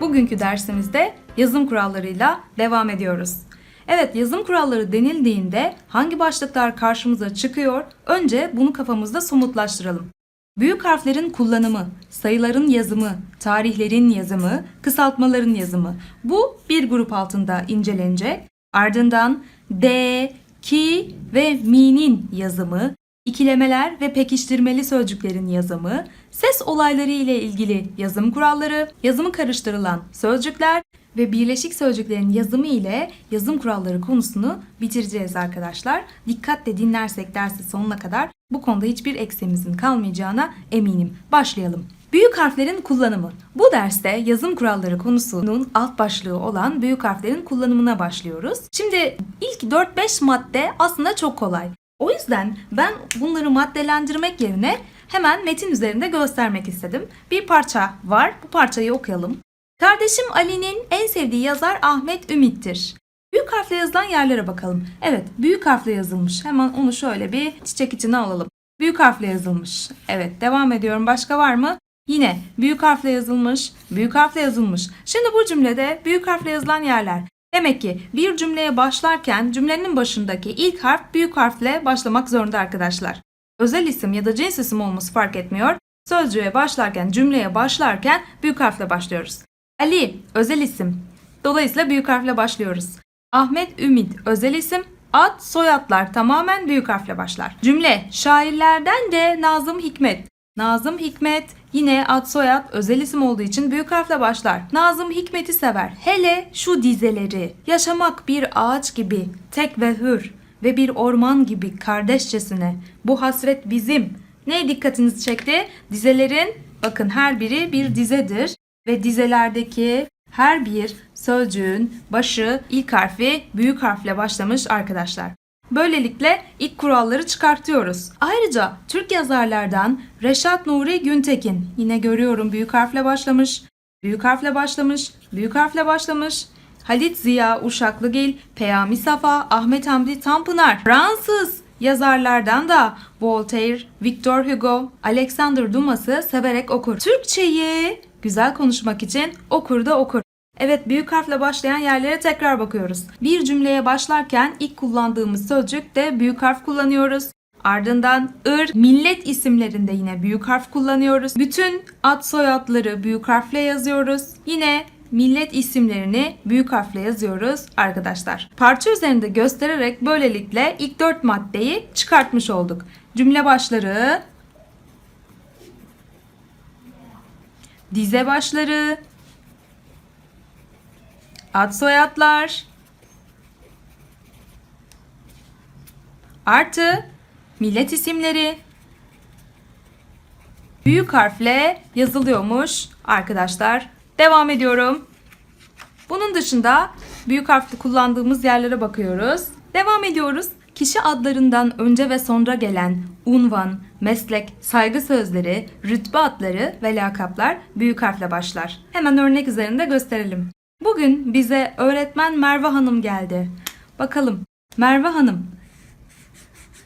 Bugünkü dersimizde yazım kurallarıyla devam ediyoruz. Evet yazım kuralları denildiğinde hangi başlıklar karşımıza çıkıyor? Önce bunu kafamızda somutlaştıralım. Büyük harflerin kullanımı, sayıların yazımı, tarihlerin yazımı, kısaltmaların yazımı. Bu bir grup altında incelenecek. Ardından D, ki ve mi'nin yazımı, ikilemeler ve pekiştirmeli sözcüklerin yazımı, ses olayları ile ilgili yazım kuralları, yazımı karıştırılan sözcükler ve birleşik sözcüklerin yazımı ile yazım kuralları konusunu bitireceğiz arkadaşlar. Dikkatle dinlersek dersi sonuna kadar bu konuda hiçbir eksiğimizin kalmayacağına eminim. Başlayalım. Büyük harflerin kullanımı. Bu derste yazım kuralları konusunun alt başlığı olan büyük harflerin kullanımına başlıyoruz. Şimdi ilk 4-5 madde aslında çok kolay. O yüzden ben bunları maddelendirmek yerine hemen metin üzerinde göstermek istedim. Bir parça var. Bu parçayı okuyalım. Kardeşim Ali'nin en sevdiği yazar Ahmet Ümit'tir. Büyük harfle yazılan yerlere bakalım. Evet, büyük harfle yazılmış. Hemen onu şöyle bir çiçek içine alalım. Büyük harfle yazılmış. Evet, devam ediyorum. Başka var mı? Yine büyük harfle yazılmış, büyük harfle yazılmış. Şimdi bu cümlede büyük harfle yazılan yerler. Demek ki bir cümleye başlarken cümlenin başındaki ilk harf büyük harfle başlamak zorunda arkadaşlar. Özel isim ya da cins isim olması fark etmiyor. Sözcüğe başlarken, cümleye başlarken büyük harfle başlıyoruz. Ali özel isim. Dolayısıyla büyük harfle başlıyoruz. Ahmet Ümit özel isim. Ad, soyadlar tamamen büyük harfle başlar. Cümle şairlerden de Nazım Hikmet. Nazım Hikmet yine ad soyad özel isim olduğu için büyük harfle başlar. Nazım Hikmet'i sever. Hele şu dizeleri. Yaşamak bir ağaç gibi tek ve hür ve bir orman gibi kardeşçesine. Bu hasret bizim. Ne dikkatinizi çekti? Dizelerin bakın her biri bir dizedir ve dizelerdeki her bir sözcüğün başı ilk harfi büyük harfle başlamış arkadaşlar. Böylelikle ilk kuralları çıkartıyoruz. Ayrıca Türk yazarlardan Reşat Nuri Güntekin yine görüyorum büyük harfle başlamış, büyük harfle başlamış, büyük harfle başlamış. Halit Ziya Uşaklıgil, Peyami Safa, Ahmet Hamdi Tanpınar, Fransız yazarlardan da Voltaire, Victor Hugo, Alexander Dumas'ı severek okur. Türkçeyi güzel konuşmak için okur da okur. Evet büyük harfle başlayan yerlere tekrar bakıyoruz. Bir cümleye başlarken ilk kullandığımız sözcük de büyük harf kullanıyoruz. Ardından ır, millet isimlerinde yine büyük harf kullanıyoruz. Bütün ad soyadları büyük harfle yazıyoruz. Yine millet isimlerini büyük harfle yazıyoruz arkadaşlar. Parça üzerinde göstererek böylelikle ilk dört maddeyi çıkartmış olduk. Cümle başları, dize başları, ad soyadlar, artı millet isimleri büyük harfle yazılıyormuş arkadaşlar. Devam ediyorum. Bunun dışında büyük harfli kullandığımız yerlere bakıyoruz. Devam ediyoruz. Kişi adlarından önce ve sonra gelen unvan, meslek, saygı sözleri, rütbe adları ve lakaplar büyük harfle başlar. Hemen örnek üzerinde gösterelim. Bugün bize öğretmen Merve Hanım geldi. Bakalım Merve Hanım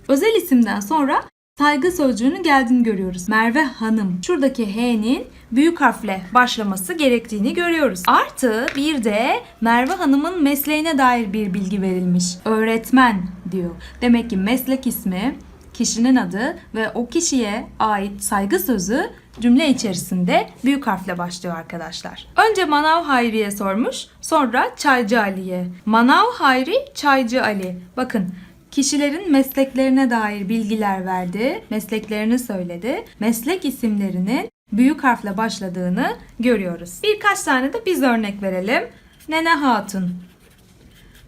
özel isimden sonra saygı sözcüğünün geldiğini görüyoruz. Merve Hanım. Şuradaki H'nin büyük harfle başlaması gerektiğini görüyoruz. Artı bir de Merve Hanım'ın mesleğine dair bir bilgi verilmiş. Öğretmen diyor. Demek ki meslek ismi, kişinin adı ve o kişiye ait saygı sözü cümle içerisinde büyük harfle başlıyor arkadaşlar. Önce Manav Hayri'ye sormuş, sonra Çaycı Ali'ye. Manav Hayri, Çaycı Ali. Bakın kişilerin mesleklerine dair bilgiler verdi, mesleklerini söyledi. Meslek isimlerinin büyük harfle başladığını görüyoruz. Birkaç tane de biz örnek verelim. Nene Hatun.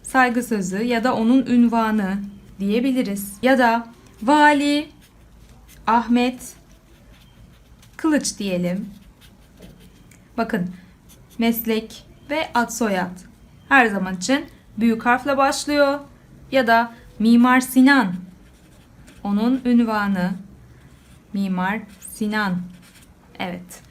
Saygı sözü ya da onun ünvanı diyebiliriz. Ya da Vali Ahmet Kılıç diyelim. Bakın meslek ve ad soyad her zaman için büyük harfle başlıyor. Ya da Mimar Sinan onun ünvanı Mimar Sinan. Evet.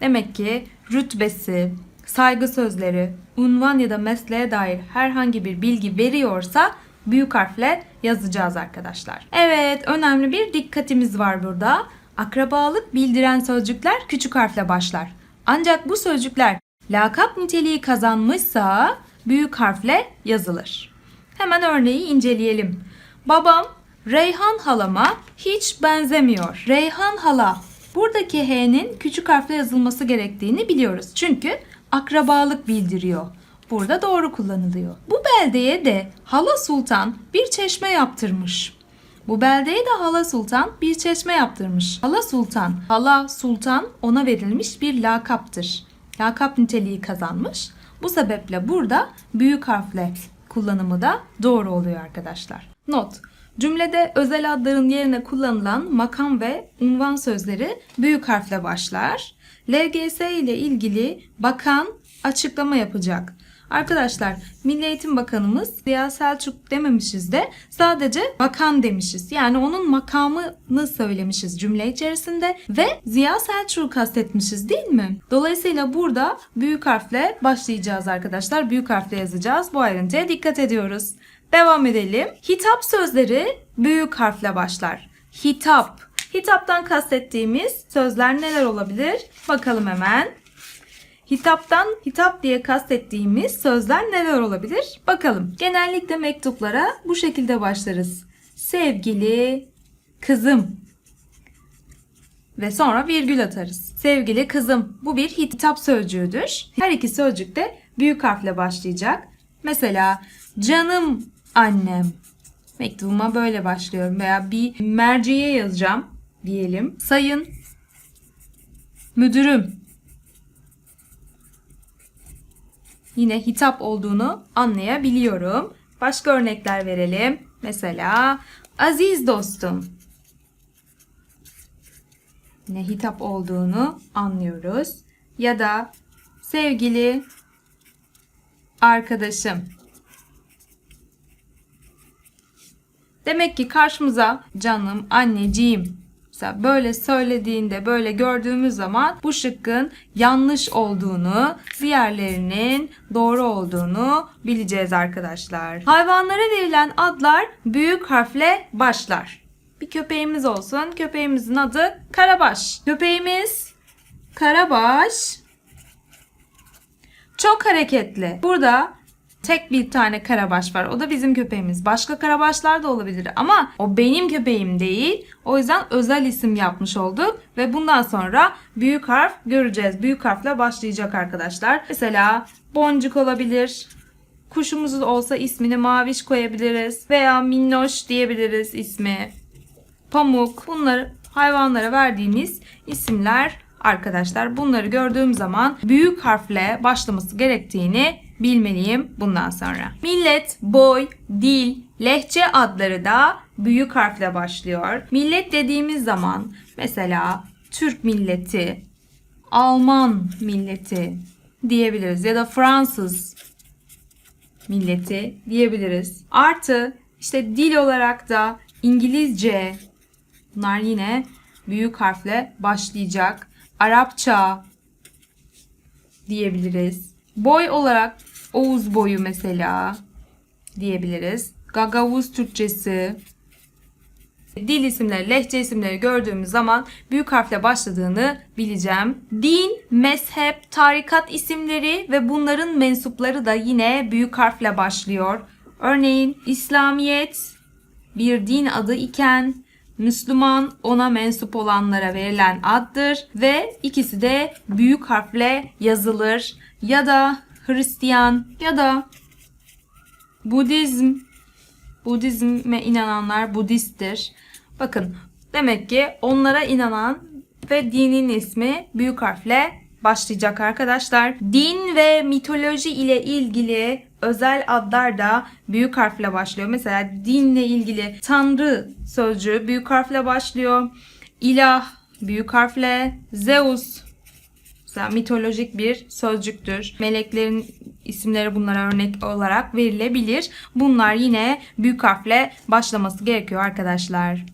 Demek ki rütbesi, saygı sözleri, unvan ya da mesleğe dair herhangi bir bilgi veriyorsa büyük harfle yazacağız arkadaşlar. Evet, önemli bir dikkatimiz var burada. Akrabalık bildiren sözcükler küçük harfle başlar. Ancak bu sözcükler lakap niteliği kazanmışsa büyük harfle yazılır. Hemen örneği inceleyelim. Babam Reyhan halama hiç benzemiyor. Reyhan hala. Buradaki H'nin küçük harfle yazılması gerektiğini biliyoruz. Çünkü akrabalık bildiriyor. Burada doğru kullanılıyor. Bu beldeye de Hala Sultan bir çeşme yaptırmış. Bu beldeye de Hala Sultan bir çeşme yaptırmış. Hala Sultan, Hala Sultan ona verilmiş bir lakaptır. Lakap niteliği kazanmış. Bu sebeple burada büyük harfle kullanımı da doğru oluyor arkadaşlar. Not. Cümlede özel adların yerine kullanılan makam ve unvan sözleri büyük harfle başlar. LGS ile ilgili bakan açıklama yapacak. Arkadaşlar Milli Eğitim Bakanımız Ziya Selçuk dememişiz de sadece bakan demişiz. Yani onun makamını söylemişiz cümle içerisinde ve Ziya Selçuk'u kastetmişiz değil mi? Dolayısıyla burada büyük harfle başlayacağız arkadaşlar. Büyük harfle yazacağız. Bu ayrıntıya dikkat ediyoruz. Devam edelim. Hitap sözleri büyük harfle başlar. Hitap. Hitaptan kastettiğimiz sözler neler olabilir? Bakalım hemen. Hitaptan hitap diye kastettiğimiz sözler neler olabilir? Bakalım. Genellikle mektuplara bu şekilde başlarız. Sevgili kızım ve sonra virgül atarız. Sevgili kızım bu bir hitap sözcüğüdür. Her iki sözcük de büyük harfle başlayacak. Mesela canım annem. Mektubuma böyle başlıyorum veya bir merciye yazacağım diyelim. Sayın müdürüm. Yine hitap olduğunu anlayabiliyorum. Başka örnekler verelim. Mesela aziz dostum. Yine hitap olduğunu anlıyoruz. Ya da sevgili arkadaşım. Demek ki karşımıza canım, anneciğim Mesela böyle söylediğinde, böyle gördüğümüz zaman bu şıkkın yanlış olduğunu, diğerlerinin doğru olduğunu bileceğiz arkadaşlar. Hayvanlara verilen adlar büyük harfle başlar. Bir köpeğimiz olsun. Köpeğimizin adı Karabaş. Köpeğimiz Karabaş çok hareketli. Burada tek bir tane karabaş var. O da bizim köpeğimiz. Başka karabaşlar da olabilir ama o benim köpeğim değil. O yüzden özel isim yapmış olduk ve bundan sonra büyük harf göreceğiz. Büyük harfle başlayacak arkadaşlar. Mesela boncuk olabilir. Kuşumuz olsa ismini maviş koyabiliriz veya minnoş diyebiliriz ismi. Pamuk. Bunları hayvanlara verdiğimiz isimler arkadaşlar. Bunları gördüğüm zaman büyük harfle başlaması gerektiğini bilmeliyim bundan sonra. Millet, boy, dil, lehçe adları da büyük harfle başlıyor. Millet dediğimiz zaman mesela Türk milleti, Alman milleti diyebiliriz ya da Fransız milleti diyebiliriz. Artı işte dil olarak da İngilizce bunlar yine büyük harfle başlayacak. Arapça diyebiliriz. Boy olarak Oğuz boyu mesela diyebiliriz. Gagavuz Türkçesi. Dil isimleri, lehçe isimleri gördüğümüz zaman büyük harfle başladığını bileceğim. Din, mezhep, tarikat isimleri ve bunların mensupları da yine büyük harfle başlıyor. Örneğin İslamiyet bir din adı iken Müslüman ona mensup olanlara verilen addır ve ikisi de büyük harfle yazılır ya da Hristiyan ya da Budizm Budizme inananlar Budisttir. Bakın demek ki onlara inanan ve dinin ismi büyük harfle başlayacak arkadaşlar. Din ve mitoloji ile ilgili özel adlar da büyük harfle başlıyor. Mesela dinle ilgili tanrı sözcüğü büyük harfle başlıyor. İlah büyük harfle, Zeus Mesela mitolojik bir sözcüktür. Meleklerin isimleri bunlara örnek olarak verilebilir. Bunlar yine büyük harfle başlaması gerekiyor arkadaşlar.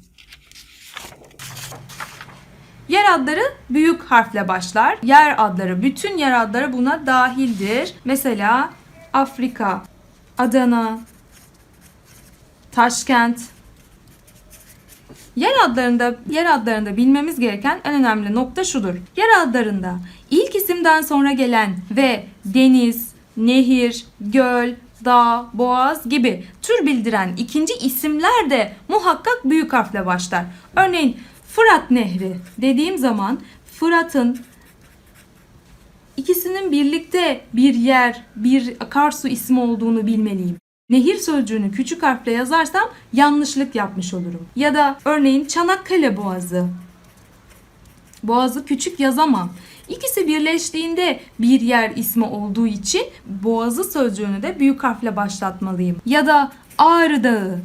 Yer adları büyük harfle başlar. Yer adları, bütün yer adları buna dahildir. Mesela Afrika, Adana, Taşkent, Yer adlarında yer adlarında bilmemiz gereken en önemli nokta şudur. Yer adlarında ilk isim isimden sonra gelen ve deniz, nehir, göl, dağ, boğaz gibi tür bildiren ikinci isimler de muhakkak büyük harfle başlar. Örneğin Fırat Nehri dediğim zaman Fırat'ın ikisinin birlikte bir yer, bir akarsu ismi olduğunu bilmeliyim. Nehir sözcüğünü küçük harfle yazarsam yanlışlık yapmış olurum. Ya da örneğin Çanakkale Boğazı. Boğazı küçük yazamam. İkisi birleştiğinde bir yer ismi olduğu için boğazı sözcüğünü de büyük harfle başlatmalıyım. Ya da Ağrı Dağı.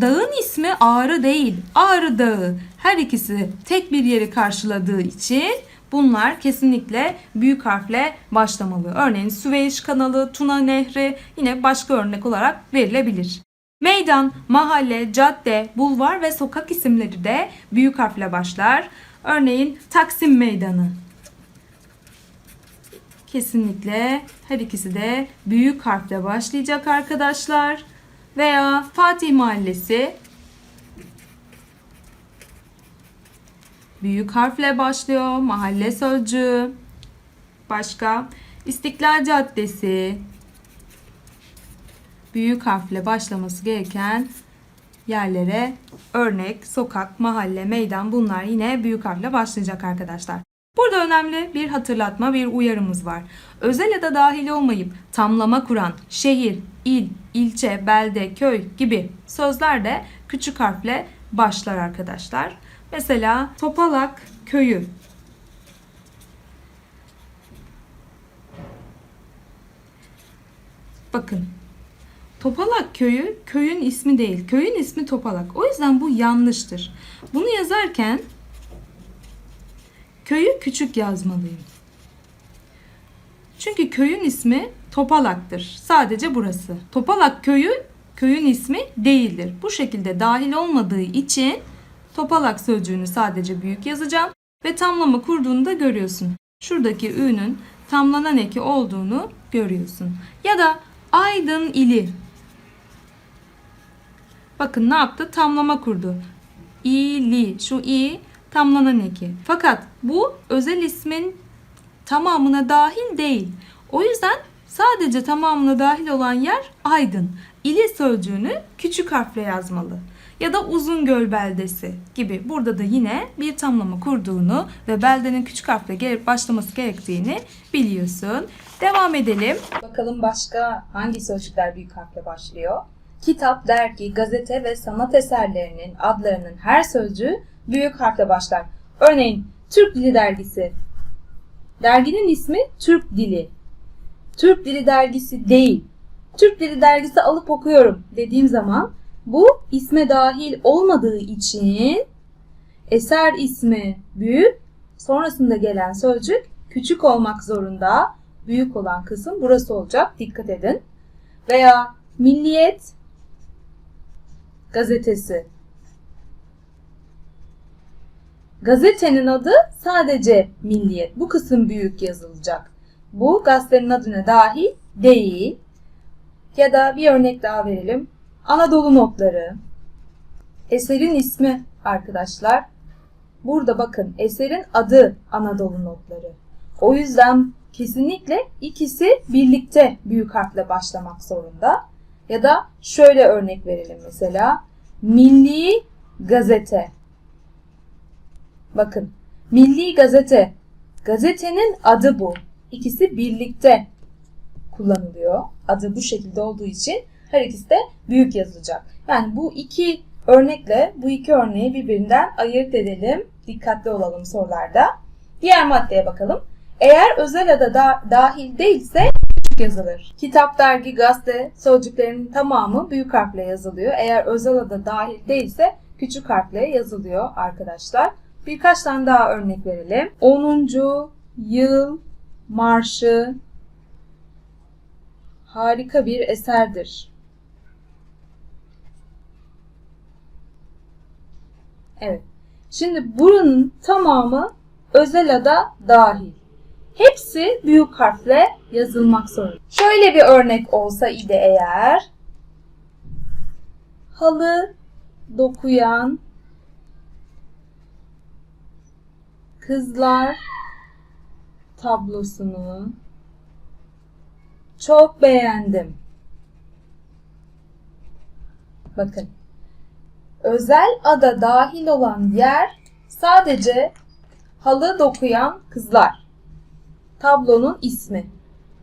Dağın ismi Ağrı değil, Ağrı Dağı. Her ikisi tek bir yeri karşıladığı için bunlar kesinlikle büyük harfle başlamalı. Örneğin Süveyş kanalı, Tuna Nehri yine başka örnek olarak verilebilir. Meydan, mahalle, cadde, bulvar ve sokak isimleri de büyük harfle başlar. Örneğin Taksim Meydanı. Kesinlikle her ikisi de büyük harfle başlayacak arkadaşlar. Veya Fatih Mahallesi büyük harfle başlıyor. Mahalle sözcüğü. Başka İstiklal Caddesi büyük harfle başlaması gereken yerlere örnek, sokak, mahalle, meydan bunlar yine büyük harfle başlayacak arkadaşlar. Burada önemli bir hatırlatma, bir uyarımız var. Özel ya da dahil olmayıp tamlama kuran şehir, il, ilçe, belde, köy gibi sözler de küçük harfle başlar arkadaşlar. Mesela Topalak köyü. Bakın Topalak köyü köyün ismi değil. Köyün ismi Topalak. O yüzden bu yanlıştır. Bunu yazarken köyü küçük yazmalıyım. Çünkü köyün ismi Topalak'tır. Sadece burası. Topalak köyü köyün ismi değildir. Bu şekilde dahil olmadığı için Topalak sözcüğünü sadece büyük yazacağım ve tamlama kurduğunu da görüyorsun. Şuradaki ü'nün tamlanan eki olduğunu görüyorsun. Ya da Aydın ili. Bakın ne yaptı? Tamlama kurdu. İli. Şu i tamlanan eki. Fakat bu özel ismin tamamına dahil değil. O yüzden sadece tamamına dahil olan yer Aydın. İli sözcüğünü küçük harfle yazmalı. Ya da Uzungöl beldesi gibi. Burada da yine bir tamlama kurduğunu ve beldenin küçük harfle gelip başlaması gerektiğini biliyorsun. Devam edelim. Bakalım başka hangi sözcükler büyük harfle başlıyor? Kitap, dergi, gazete ve sanat eserlerinin adlarının her sözcüğü büyük harfle başlar. Örneğin Türk Dili Dergisi. Derginin ismi Türk Dili. Türk Dili Dergisi değil. Türk Dili Dergisi alıp okuyorum dediğim zaman bu isme dahil olmadığı için eser ismi büyük, sonrasında gelen sözcük küçük olmak zorunda. Büyük olan kısım burası olacak. Dikkat edin. Veya Milliyet gazetesi. Gazetenin adı sadece Milliyet. Bu kısım büyük yazılacak. Bu gazetenin adına dahil değil. Ya da bir örnek daha verelim. Anadolu notları. Eserin ismi arkadaşlar. Burada bakın eserin adı Anadolu notları. O yüzden kesinlikle ikisi birlikte büyük harfle başlamak zorunda. Ya da şöyle örnek verelim mesela. Milli Gazete. Bakın. Milli Gazete. Gazetenin adı bu. İkisi birlikte kullanılıyor. Adı bu şekilde olduğu için her ikisi de büyük yazılacak. Yani bu iki örnekle bu iki örneği birbirinden ayırt edelim. Dikkatli olalım sorularda. Diğer maddeye bakalım. Eğer özel ada da dahil değilse küçük yazılır. Kitap, dergi, gazete sözcüklerin tamamı büyük harfle yazılıyor. Eğer özel ada dahil değilse küçük harfle yazılıyor arkadaşlar. Birkaç tane daha örnek verelim. 10. yıl marşı harika bir eserdir. Evet. Şimdi buranın tamamı özel ada dahil. Hepsi büyük harfle yazılmak zorunda. Şöyle bir örnek olsa idi eğer. Halı dokuyan kızlar tablosunu çok beğendim. Bakın. Özel ada dahil olan yer sadece halı dokuyan kızlar. Tablonun ismi.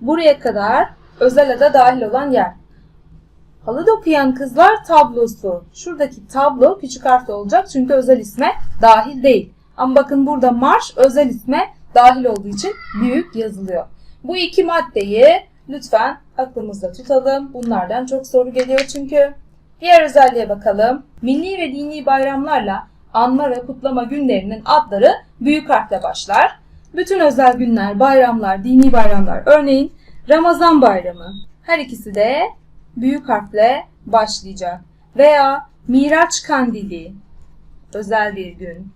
Buraya kadar özel ada dahil olan yer. Halı dokuyan kızlar tablosu. Şuradaki tablo küçük harfle olacak çünkü özel isme dahil değil. Ama bakın burada marş özel isme dahil olduğu için büyük yazılıyor. Bu iki maddeyi lütfen aklımızda tutalım. Bunlardan çok soru geliyor çünkü. Diğer özelliğe bakalım. Milli ve dini bayramlarla anma ve kutlama günlerinin adları büyük harfle başlar. Bütün özel günler, bayramlar, dini bayramlar örneğin Ramazan bayramı. Her ikisi de büyük harfle başlayacak. Veya Miraç kandili özel bir gün.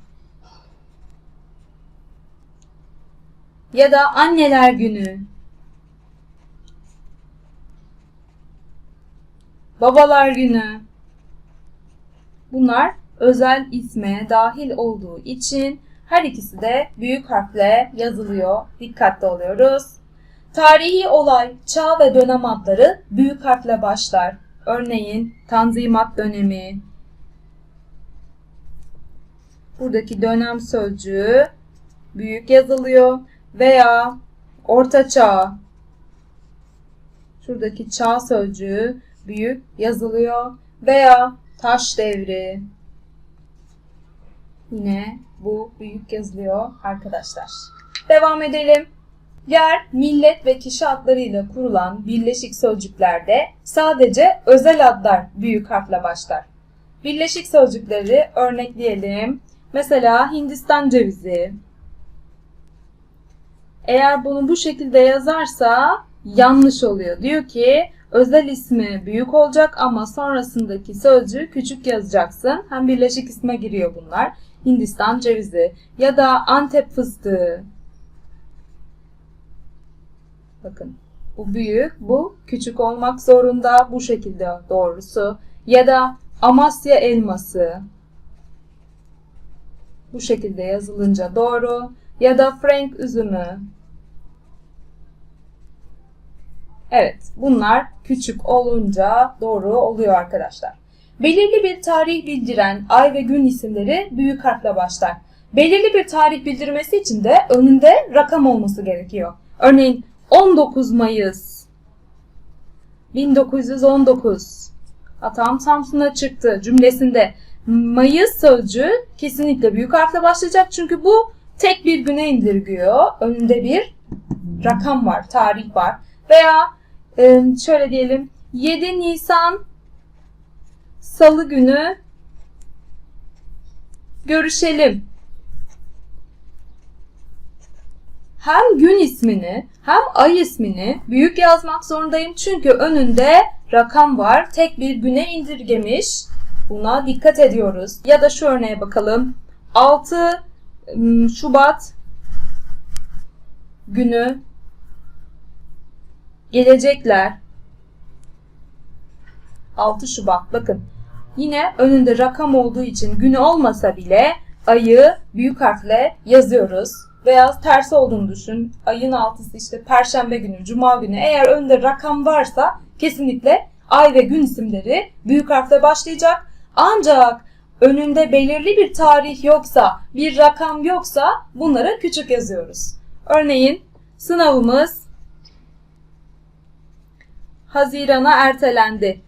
Ya da anneler günü. Babalar günü. Bunlar özel isme dahil olduğu için her ikisi de büyük harfle yazılıyor. Dikkatli oluyoruz. Tarihi olay, çağ ve dönem adları büyük harfle başlar. Örneğin Tanzimat dönemi. Buradaki dönem sözcüğü büyük yazılıyor veya Orta Çağ. Şuradaki çağ sözcüğü büyük yazılıyor veya taş devri. Yine bu büyük yazılıyor arkadaşlar. Devam edelim. Yer, millet ve kişi adlarıyla kurulan birleşik sözcüklerde sadece özel adlar büyük harfle başlar. Birleşik sözcükleri örnekleyelim. Mesela Hindistan cevizi. Eğer bunu bu şekilde yazarsa yanlış oluyor. Diyor ki özel ismi büyük olacak ama sonrasındaki sözcüğü küçük yazacaksın. Hem birleşik isme giriyor bunlar. Hindistan cevizi ya da Antep fıstığı. Bakın bu büyük, bu küçük olmak zorunda bu şekilde doğrusu. Ya da Amasya elması. Bu şekilde yazılınca doğru. Ya da Frank üzümü. Evet, bunlar küçük olunca doğru oluyor arkadaşlar. Belirli bir tarih bildiren ay ve gün isimleri büyük harfle başlar. Belirli bir tarih bildirmesi için de önünde rakam olması gerekiyor. Örneğin 19 Mayıs 1919 Atam Samsun'a çıktı cümlesinde Mayıs sözcüğü kesinlikle büyük harfle başlayacak çünkü bu tek bir güne indirgiyor. Önünde bir rakam var, tarih var. Veya e, şöyle diyelim 7 Nisan Salı günü görüşelim. Hem gün ismini hem ay ismini büyük yazmak zorundayım çünkü önünde rakam var. Tek bir güne indirgemiş. Buna dikkat ediyoruz. Ya da şu örneğe bakalım. 6 Şubat günü gelecekler. 6 Şubat bakın. Yine önünde rakam olduğu için günü olmasa bile ayı büyük harfle yazıyoruz. Veya tersi olduğunu düşün. Ayın altısı işte perşembe günü, cuma günü. Eğer önünde rakam varsa kesinlikle ay ve gün isimleri büyük harfle başlayacak. Ancak önünde belirli bir tarih yoksa, bir rakam yoksa bunları küçük yazıyoruz. Örneğin sınavımız Hazirana ertelendi.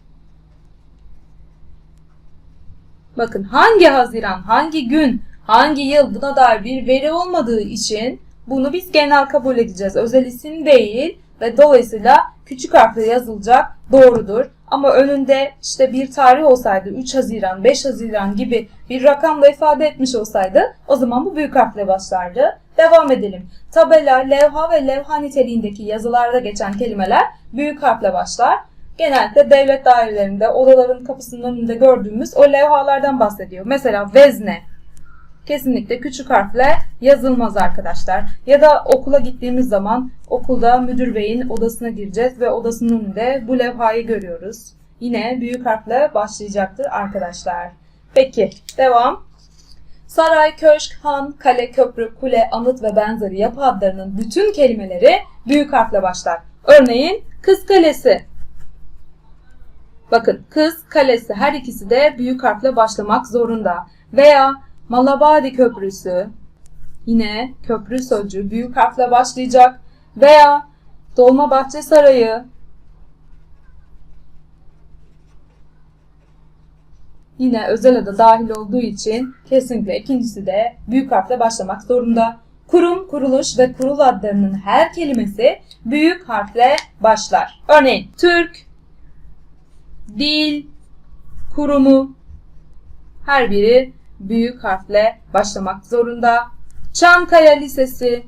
Bakın hangi Haziran, hangi gün, hangi yıl buna dair bir veri olmadığı için bunu biz genel kabul edeceğiz. Özel isim değil ve dolayısıyla küçük harfle yazılacak doğrudur. Ama önünde işte bir tarih olsaydı 3 Haziran, 5 Haziran gibi bir rakamla ifade etmiş olsaydı o zaman bu büyük harfle başlardı. Devam edelim. Tabela, levha ve levha niteliğindeki yazılarda geçen kelimeler büyük harfle başlar. Genellikle devlet dairelerinde, odaların kapısının önünde gördüğümüz o levhalardan bahsediyor. Mesela vezne kesinlikle küçük harfle yazılmaz arkadaşlar. Ya da okula gittiğimiz zaman okulda müdür beyin odasına gireceğiz ve odasının önünde bu levhayı görüyoruz. Yine büyük harfle başlayacaktır arkadaşlar. Peki devam. Saray, köşk, han, kale, köprü, kule, anıt ve benzeri yapı adlarının bütün kelimeleri büyük harfle başlar. Örneğin kız kalesi. Bakın kız kalesi her ikisi de büyük harfle başlamak zorunda. Veya Malabadi Köprüsü yine köprü sözcüğü büyük harfle başlayacak. Veya Dolmabahçe Sarayı yine özel adı dahil olduğu için kesinlikle ikincisi de büyük harfle başlamak zorunda. Kurum, kuruluş ve kurul adlarının her kelimesi büyük harfle başlar. Örneğin Türk, dil, kurumu her biri büyük harfle başlamak zorunda. Çankaya Lisesi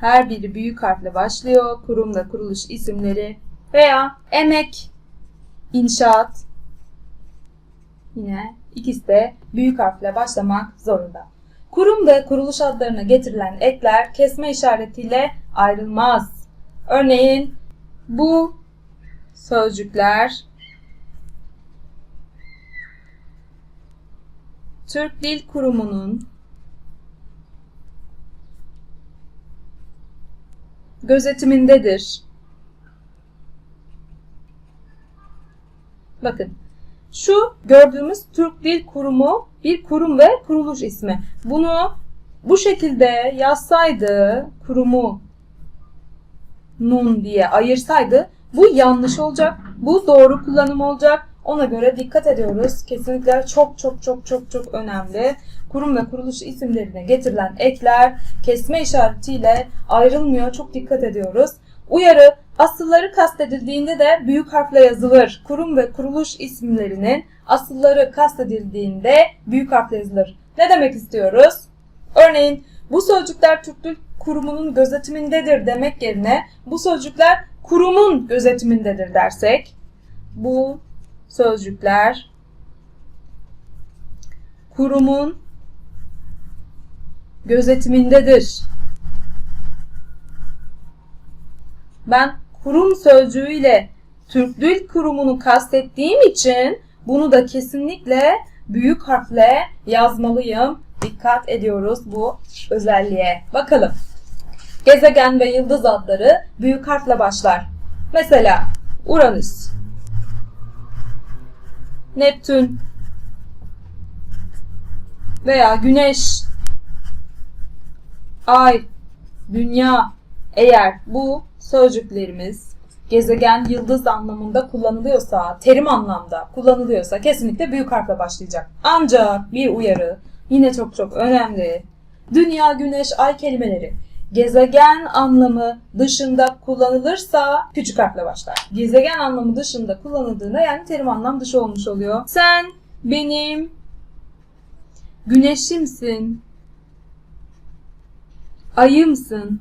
her biri büyük harfle başlıyor. Kurum ve kuruluş isimleri veya emek, inşaat yine ikisi de büyük harfle başlamak zorunda. Kurum ve kuruluş adlarına getirilen ekler kesme işaretiyle ayrılmaz. Örneğin bu sözcükler Türk Dil Kurumu'nun gözetimindedir. Bakın şu gördüğümüz Türk Dil Kurumu bir kurum ve kuruluş ismi. Bunu bu şekilde yazsaydı kurumu nun diye ayırsaydı bu yanlış olacak. Bu doğru kullanım olacak. Ona göre dikkat ediyoruz. Kesinlikle çok çok çok çok çok önemli. Kurum ve kuruluş isimlerine getirilen ekler kesme işaretiyle ayrılmıyor. Çok dikkat ediyoruz. Uyarı asılları kastedildiğinde de büyük harfle yazılır. Kurum ve kuruluş isimlerinin asılları kastedildiğinde büyük harfle yazılır. Ne demek istiyoruz? Örneğin bu sözcükler Türk Dil Kurumu'nun gözetimindedir demek yerine bu sözcükler kurumun gözetimindedir dersek bu sözcükler kurumun gözetimindedir. Ben kurum sözcüğüyle Türk Dil Kurumu'nu kastettiğim için bunu da kesinlikle büyük harfle yazmalıyım. Dikkat ediyoruz bu özelliğe. Bakalım. Gezegen ve yıldız adları büyük harfle başlar. Mesela Uranüs, Neptün veya Güneş, Ay, Dünya eğer bu sözcüklerimiz gezegen, yıldız anlamında kullanılıyorsa, terim anlamda kullanılıyorsa kesinlikle büyük harfle başlayacak. Ancak bir uyarı yine çok çok önemli. Dünya, güneş, ay kelimeleri gezegen anlamı dışında kullanılırsa küçük harfle başlar. Gezegen anlamı dışında kullanıldığında yani terim anlam dışı olmuş oluyor. Sen benim güneşimsin, ayımsın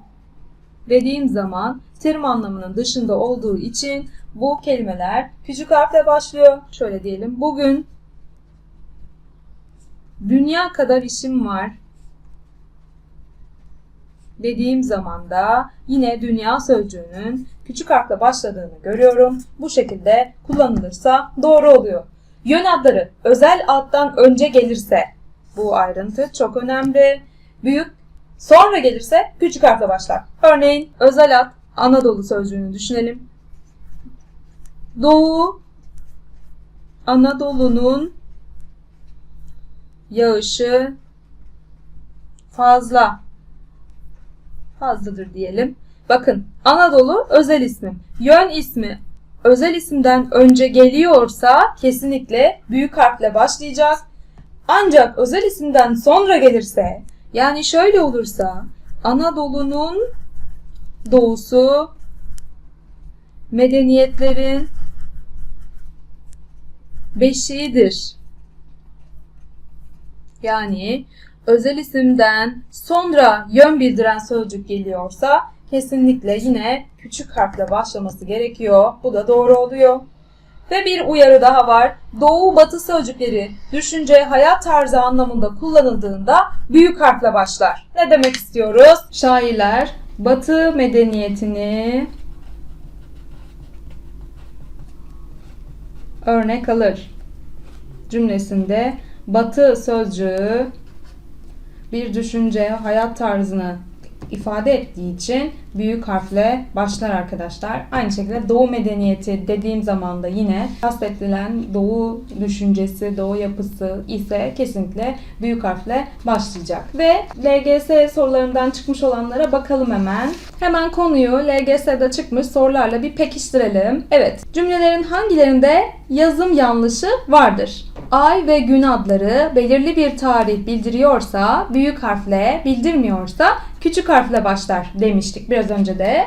dediğim zaman terim anlamının dışında olduğu için bu kelimeler küçük harfle başlıyor. Şöyle diyelim. Bugün dünya kadar işim var dediğim zaman da yine dünya sözcüğünün küçük harfle başladığını görüyorum. Bu şekilde kullanılırsa doğru oluyor. Yön adları özel addan önce gelirse bu ayrıntı çok önemli. Büyük sonra gelirse küçük harfle başlar. Örneğin özel ad Anadolu sözcüğünü düşünelim. Doğu Anadolu'nun yağışı fazla fazladır diyelim. Bakın Anadolu özel ismi. Yön ismi özel isimden önce geliyorsa kesinlikle büyük harfle başlayacak. Ancak özel isimden sonra gelirse yani şöyle olursa Anadolu'nun doğusu medeniyetlerin beşiğidir. Yani özel isimden sonra yön bildiren sözcük geliyorsa kesinlikle yine küçük harfle başlaması gerekiyor. Bu da doğru oluyor. Ve bir uyarı daha var. Doğu batı sözcükleri düşünce, hayat tarzı anlamında kullanıldığında büyük harfle başlar. Ne demek istiyoruz? Şairler batı medeniyetini örnek alır cümlesinde batı sözcüğü bir düşünce, hayat tarzını ifade ettiği için büyük harfle başlar arkadaşlar. Aynı şekilde Doğu medeniyeti dediğim zaman da yine kastedilen Doğu düşüncesi, Doğu yapısı ise kesinlikle büyük harfle başlayacak. Ve LGS sorularından çıkmış olanlara bakalım hemen. Hemen konuyu LGS'de çıkmış sorularla bir pekiştirelim. Evet, cümlelerin hangilerinde yazım yanlışı vardır? Ay ve gün adları belirli bir tarih bildiriyorsa büyük harfle, bildirmiyorsa küçük harfle başlar demiştik biraz önce de.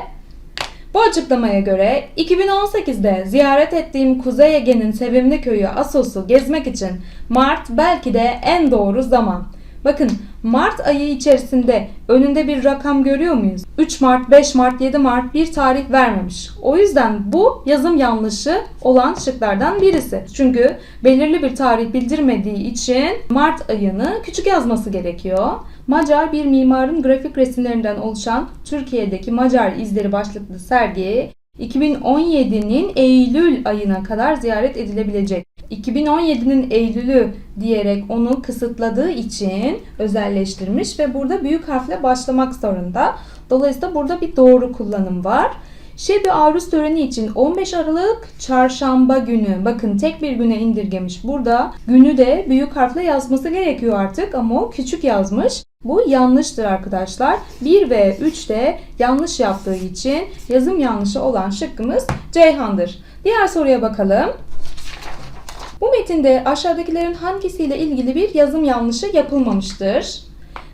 Bu açıklamaya göre 2018'de ziyaret ettiğim Kuzey Ege'nin sevimli köyü Assos'u gezmek için Mart belki de en doğru zaman. Bakın Mart ayı içerisinde önünde bir rakam görüyor muyuz? 3 Mart, 5 Mart, 7 Mart bir tarih vermemiş. O yüzden bu yazım yanlışı olan şıklardan birisi. Çünkü belirli bir tarih bildirmediği için Mart ayını küçük yazması gerekiyor. Macar bir mimarın grafik resimlerinden oluşan Türkiye'deki Macar izleri başlıklı sergi 2017'nin Eylül ayına kadar ziyaret edilebilecek. 2017'nin Eylül'ü diyerek onu kısıtladığı için özelleştirmiş ve burada büyük harfle başlamak zorunda. Dolayısıyla burada bir doğru kullanım var. Şebi Arus töreni için 15 Aralık çarşamba günü. Bakın tek bir güne indirgemiş. Burada günü de büyük harfle yazması gerekiyor artık ama o küçük yazmış. Bu yanlıştır arkadaşlar. 1 ve 3 de yanlış yaptığı için yazım yanlışı olan şıkkımız Ceyhan'dır. Diğer soruya bakalım. Bu metinde aşağıdakilerin hangisiyle ilgili bir yazım yanlışı yapılmamıştır?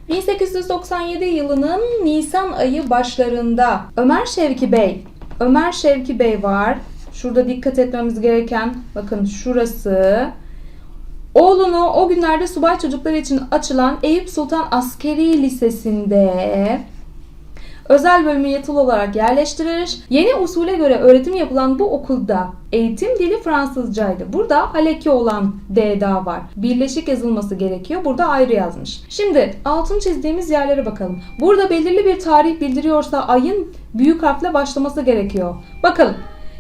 1897 yılının Nisan ayı başlarında Ömer Şevki Bey, Ömer Şevki Bey var. Şurada dikkat etmemiz gereken bakın şurası. Oğlunu o günlerde subay çocukları için açılan Eyüp Sultan Askeri Lisesi'nde özel bölümü yatılı olarak yerleştirir. Yeni usule göre öğretim yapılan bu okulda eğitim dili Fransızcaydı. Burada haleki olan D daha var. Birleşik yazılması gerekiyor. Burada ayrı yazmış. Şimdi altın çizdiğimiz yerlere bakalım. Burada belirli bir tarih bildiriyorsa ayın büyük harfle başlaması gerekiyor. Bakalım.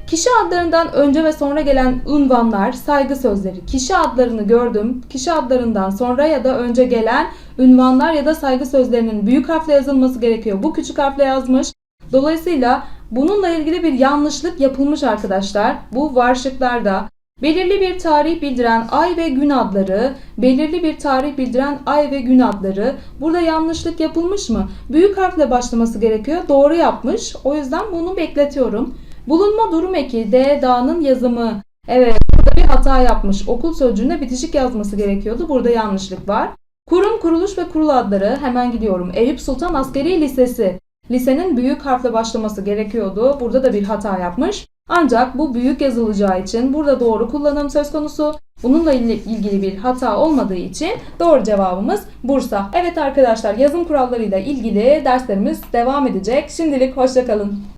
Kişi adlarından önce ve sonra gelen unvanlar, saygı sözleri. Kişi adlarını gördüm. Kişi adlarından sonra ya da önce gelen ünvanlar ya da saygı sözlerinin büyük harfle yazılması gerekiyor. Bu küçük harfle yazmış. Dolayısıyla bununla ilgili bir yanlışlık yapılmış arkadaşlar. Bu var şıklarda. Belirli bir tarih bildiren ay ve gün adları, belirli bir tarih bildiren ay ve gün adları. Burada yanlışlık yapılmış mı? Büyük harfle başlaması gerekiyor. Doğru yapmış. O yüzden bunu bekletiyorum. Bulunma durum eki D dağının yazımı. Evet burada bir hata yapmış. Okul sözcüğünde bitişik yazması gerekiyordu. Burada yanlışlık var. Kurum, kuruluş ve kurul adları. Hemen gidiyorum. Eyüp Sultan Askeri Lisesi. Lisenin büyük harfle başlaması gerekiyordu. Burada da bir hata yapmış. Ancak bu büyük yazılacağı için burada doğru kullanım söz konusu. Bununla ilgili bir hata olmadığı için doğru cevabımız Bursa. Evet arkadaşlar yazım kurallarıyla ilgili derslerimiz devam edecek. Şimdilik hoşçakalın.